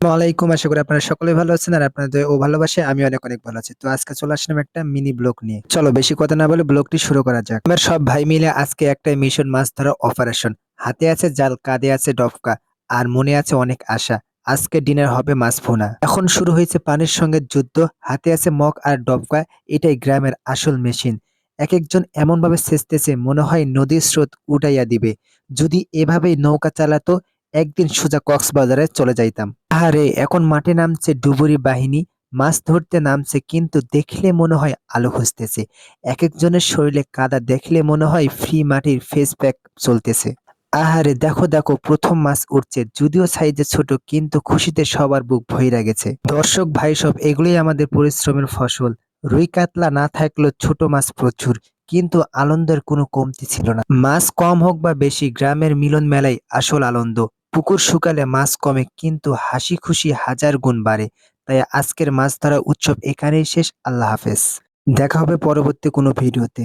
আসসালামাইকুম আশা করি আপনারা সকলে ভালো আছেন আর আপনাদের ও ভালোবাসে আমি অনেক অনেক ভালো আছি। তো আজকে চলে আসলাম একটা মিনি ব্লগ নিয়ে। চলো বেশি কথা না বলে ব্লগটি শুরু করা যাক। আমার সব ভাই মিলে আজকে একটা মিশন মাছ ধরা অপারেশন হাতে আছে জাল, কাঁধে আছে ডবকা, আর মনে আছে অনেক আশা। আজকে ডিনার হবে মাছ ভুনা। এখন শুরু হয়েছে পানির সঙ্গে যুদ্ধ। হাতে আছে মগ আর ডবকা, এটাই গ্রামের আসল মেশিন এক একজন এমনভাবে সেচতেছে মনে হয় নদীর স্রোত উঠাইয়া দিবে। যদি এভাবেই নৌকা চালাতো একদিন সোজা কক্সবাজারে চলে যাইতাম। আরে এখন মাঠে নামছে ডুবুরি বাহিনী, মাছ ধরতে নামছে কিন্তু দেখলে মনে হয় আলো খুঁজতেছে। এক একজনের শরীরে কাদা দেখলে মনে হয় ফ্রি মাটির ফেস প্যাক চলতেছে। আহারে, দেখো দেখো, প্রথম মাছ উঠছে যদিও সাইজে ছোট, কিন্তু খুশিতে সবার বুক ভইরা গেছে। দর্শক, ভাই সব, এগুলোই আমাদের পরিশ্রমের ফসল। রুই কাতলা না থাকলেও ছোট মাছ প্রচুর, কিন্তু আনন্দের কোনো কমতি ছিল না। মাছ কম হোক বা বেশি, গ্রামের মিলন মেলাই আসল আনন্দ। পুকুর শুকালে মাছ কমে, কিন্তু হাসি খুশি হাজার গুণ বাড়ে। তাই আজকের মাছ ধরা উৎসব এখানেই শেষ। আল্লাহ হাফেজ। দেখা হবে পরবর্তী কোনো ভিডিওতে।